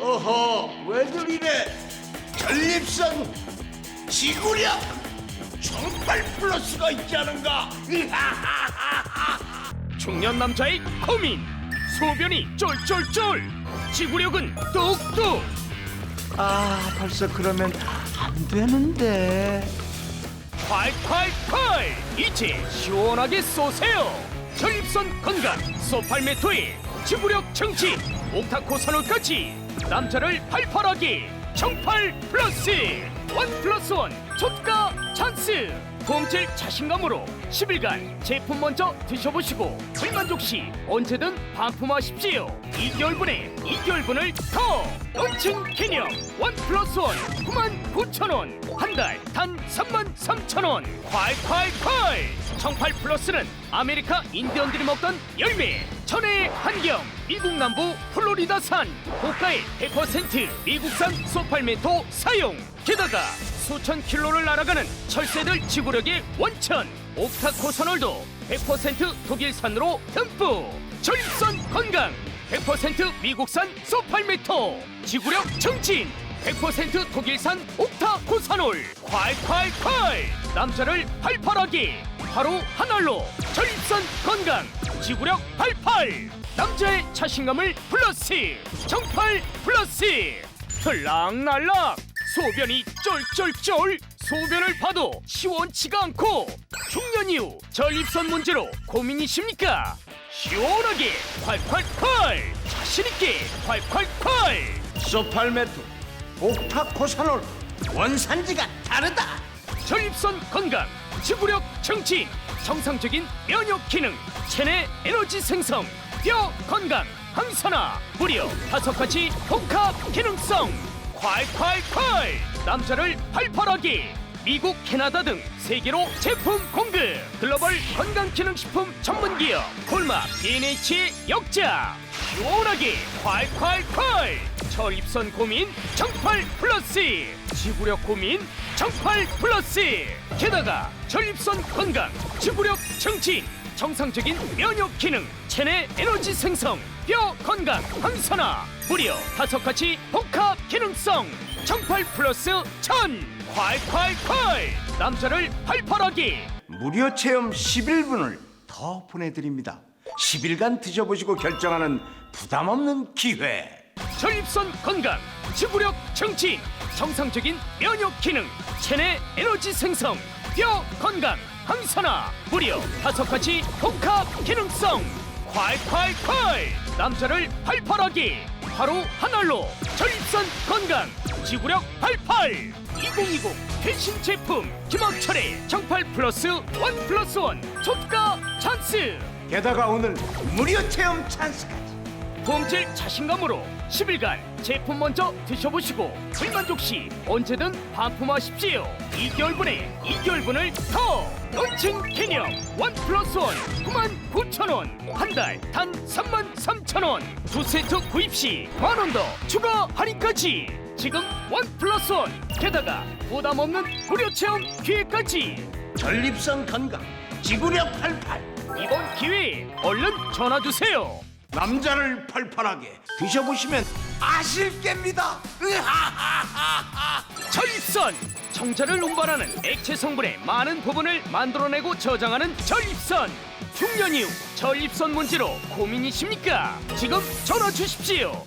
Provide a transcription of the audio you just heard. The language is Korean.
어허 왜들 이래? 전립선 지구력 정발 플러스가 있지 않은가? 중년 남자의 고민 소변이 쫄쫄쫄 지구력은 뚝뚝 아 벌써 그러면 안 되는데. 콸콸콸! 이제 시원하게 쏘세요. 전립선 건강 소팔메토에 지구력 증진 옥타코산올까지 남자를 팔팔하게 정팔 플러스. 원 플러스 원. 초가 찬스. 품질 자신감으로 10일간 제품 먼저 드셔보시고 불만족 시 언제든 반품하십시오. 2개월분에 2개월분을 더 런칭 기념. 원 플러스 원. 9만 9천 원. 한 달 단 3만 3천 원. 콸콸콸 청팔 플러스는 아메리카 인디언들이 먹던 열매 천혜의 한경 미국 남부 플로리다산 고가의 100% 미국산 소팔메토 사용. 게다가 수천 킬로를 날아가는 철새들 지구력의 원천 옥타코선올도 100% 독일산으로 듬뿍. 전립선 건강 100% 미국산 소팔메토. 지구력 정진 100% 독일산 옥타코산올. 콸콸콸! 남자를 팔팔하게 하루 한 알로 전립선 건강 지구력 88 남자의 자신감을 플러스 정팔 플러스. 들락날락 소변이 쫄쫄쫄. 소변을 봐도 시원치가 않고. 중년 이후 전립선 문제로 고민이십니까? 시원하게 콸콸콸 자신있게 콸콸콸 소팔메토 옥타코산올 원산지가 다르다. 전립선 건강, 지구력 정치, 정상적인 면역 기능, 체내 에너지 생성, 뼈 건강, 항산화, 무려 다섯 가지 복합 기능성. 콸콸콸! 남자를 팔팔하게 미국, 캐나다 등 세계로 제품 공급. 글로벌 건강 기능 식품 전문 기업 콜마 BNH의 역자. 시원하게 콸콸콸! 전립선 고민 정팔 플러스. 지구력 고민 정팔 플러스. 게다가 전립선 건강 지구력 정치 정상적인 면역 기능 체내 에너지 생성 뼈 건강 항산화 무려 다섯 가지 복합 기능성. 정팔 플러스 천. 콸콸콸. 남자를 팔팔하게 무료 체험 11분을 더 보내드립니다. 10일간 드셔보시고 결정하는 부담 없는 기회 전립선 건강, 지구력 정치, 정상적인 면역 기능, 체내 에너지 생성, 뼈 건강, 항산화, 무려 다섯 가지 복합 기능성. 콸콸콸! 남자를 팔팔하게 하루 한 알로 전립선 건강, 지구력 88 2020 최신 제품 김학철의 정팔 플러스 원 플러스 원 초가 찬스. 게다가 오늘 무료 체험 찬스까지 품질 자신감으로 10일간 제품 먼저 드셔보시고 불만족 시 언제든 반품하십시오. 2개월분에 2개월분을 더 런칭 기념. 원 플러스 원 9만 9천 원 한 달 단 3만 3천 원. 두 세트 구입 시 만 원 더 추가 할인까지. 지금 원 플러스 원 게다가 부담 없는 무료 체험 기회까지. 전립선 건강 지구력 88 이번 기회에 얼른 전화 주세요 남자를 팔팔하게 드셔보시면 아실 겁니다. 전립선! 정자를 운반하는 액체 성분의 많은 부분을 만들어내고 저장하는 전립선! 중년 이후 전립선 문제로 고민이십니까? 지금 전화 주십시오